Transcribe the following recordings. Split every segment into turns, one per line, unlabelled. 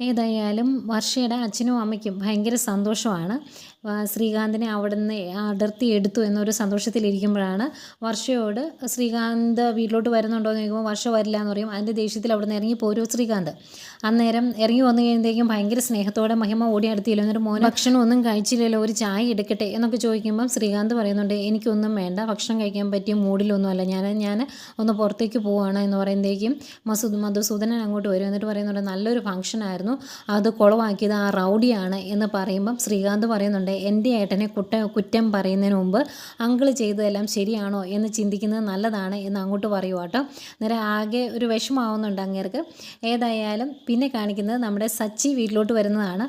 ഏതായാലും വർഷയുടെ അച്ഛനും അമ്മയ്ക്കും ഭയങ്കര സന്തോഷമാണ്. ശ്രീകാന്തിനെ അവിടുന്ന് അടർത്തി എടുത്തു എന്നൊരു സന്തോഷത്തിലിരിക്കുമ്പോഴാണ് വർഷയോട് ശ്രീകാന്ത് വീട്ടിലോട്ട് വരുന്നുണ്ടോ എന്ന് ചോദിക്കുമ്പോൾ വർഷ വരില്ല എന്ന് പറയും. അതിന്റെ ദേഷ്യത്തിൽ അവിടുന്ന് ഇറങ്ങി പോരും ശ്രീകാന്ത്. അന്നേരം ഇറങ്ങി വന്നു കഴിയുമ്പോഴേക്കും ഭയങ്കര സ്നേഹത്തോടെ മഹിമ ഓടി അടുത്തില്ല എന്നൊരു മോനെ ഭക്ഷണം ഒന്നും കഴിച്ചില്ലല്ലോ ഒരു ചായ എടുക്കട്ടെ എന്നൊക്കെ ചോദിക്കുമ്പം ശ്രീകാന്ത് പറയുന്നുണ്ട് എനിക്കൊന്നും വേണ്ട ഭക്ഷണം കഴിക്കാൻ പറ്റിയ മൂഡിലൊന്നുമല്ല. ഞാൻ ഞാൻ ഒന്ന് പുറത്തേക്ക് പോവുകയാണ് എന്ന് പറയുമ്പോഴേക്കും മസൂദ് മധുസൂദനൻ അങ്ങോട്ട് വരും. എന്നിട്ട് പറയുന്നുണ്ട് നല്ലൊരു ഫംഗ്ഷൻ ആയിരുന്നു അത് കുളവാക്കിയത് ആ റൗഡിയാണ് എന്ന് പറയുമ്പം ശ്രീകാന്ത് പറയുന്നുണ്ട് എന്റെ ഏട്ടനെ കുറ്റ കുറ്റം പറയുന്നതിന് മുമ്പ് അങ്കിൾ ചെയ്തതെല്ലാം ശരിയാണോ എന്ന് ചിന്തിക്കുന്നത് നല്ലതാണ് എന്ന് അങ്ങോട്ട് പറയുക കേട്ടോ നേരെ ആകെ ഒരു വിഷമാവുന്നുണ്ട് അങ്ങേർക്ക്. ഏതായാലും പിന്നെ കാണിക്കുന്നത് നമ്മുടെ സച്ചി വീട്ടിലോട്ട് വരുന്നതാണ്.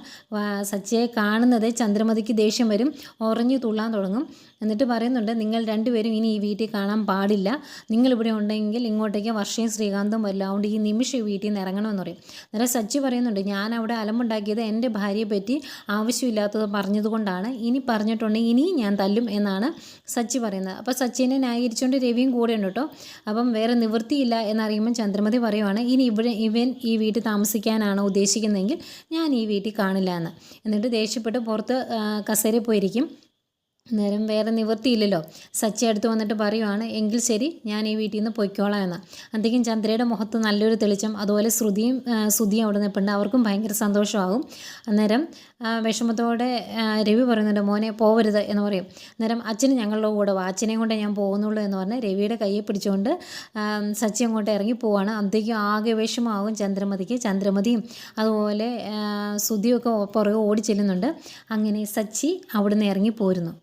സച്ചിയെ കാണുന്നത് ചന്ദ്രമതിക്ക് ദേഷ്യം വരും. ഉറഞ്ഞു തുള്ളാൻ തുടങ്ങും. എന്നിട്ട് പറയുന്നുണ്ട് നിങ്ങൾ രണ്ടുപേരും ഇനി ഈ വീട്ടിൽ കാണാൻ പാടില്ല. നിങ്ങളിവിടെ ഉണ്ടെങ്കിൽ ഇങ്ങോട്ടേക്ക് വർഷയും ശ്രീകാന്തും വരില്ല അതുകൊണ്ട് ഈ നിമിഷം വീട്ടിൽ നിന്ന് ഇറങ്ങണമെന്ന് പറയും. നേരെ സച്ചി പറയുന്നുണ്ട് ഞാൻ അവിടെ അലമ്പുണ്ടാക്കിയത് എന്റെ ഭാര്യയെ പറ്റി ആവശ്യമില്ലാത്തത് പറഞ്ഞതുകൊണ്ടാണ്. ഇനി പറഞ്ഞിട്ടുണ്ടെങ്കിൽ ഇനിയും ഞാൻ തല്ലും എന്നാണ് സച്ചി പറയുന്നത്. അപ്പോൾ സച്ചിനെ ന്യായീകരിച്ചുകൊണ്ട് രവിയും കൂടെ ഉണ്ട് കേട്ടോ. അപ്പം വേറെ നിവൃത്തിയില്ല എന്നറിയുമ്പോൾ ചന്ദ്രമതി പറയുവാണ് ഇനി ഇവിടെ ഇവൻ ഈ വീട്ടിൽ താമസിക്കാനാണ് ഉദ്ദേശിക്കുന്നതെങ്കിൽ ഞാൻ ഈ വീട്ടിൽ കാണില്ല എന്ന്. എന്നിട്ട് ദേഷ്യപ്പെട്ട് പുറത്ത് കസേരയിൽ പോയിരിക്കും. അന്നേരം വേറെ നിവർത്തിയില്ലല്ലോ സച്ചി അടുത്ത് വന്നിട്ട് പറയുവാണ് എങ്കിൽ ശരി ഞാൻ ഈ വീട്ടിൽ നിന്ന് പൊയ്ക്കോളാം എന്ന്. അന്തേക്കും ചന്ദ്രയുടെ മുഖത്ത് നല്ലൊരു തെളിച്ചം അതുപോലെ ശ്രുതിയും ശ്രുതിയും അവിടെ നിൽപ്പുണ്ട് അവർക്കും ഭയങ്കര സന്തോഷമാകും. അന്നേരം വിഷമത്തോടെ രവി പറയുന്നുണ്ട് മോനെ പോവരുത് എന്ന് പറയും. അന്നേരം അച്ഛന് ഞങ്ങളുടെ കൂടെ അച്ഛനെയും കൊണ്ട് ഞാൻ പോകുന്നുള്ളൂ എന്ന് പറഞ്ഞ് രവിയുടെ കയ്യെ പിടിച്ചുകൊണ്ട് സച്ചി അങ്ങോട്ട് ഇറങ്ങി പോവാണ്. അന്തേക്കും ആകെ വിഷമമാകും ചന്ദ്രമതിക്ക് ചന്ദ്രമതിയും അതുപോലെ ശ്രുതിയൊക്കെ പുറകെ ഓടി ചെല്ലുന്നുണ്ട്. അങ്ങനെ സച്ചി അവിടുന്ന് ഇറങ്ങി പോരുന്നു.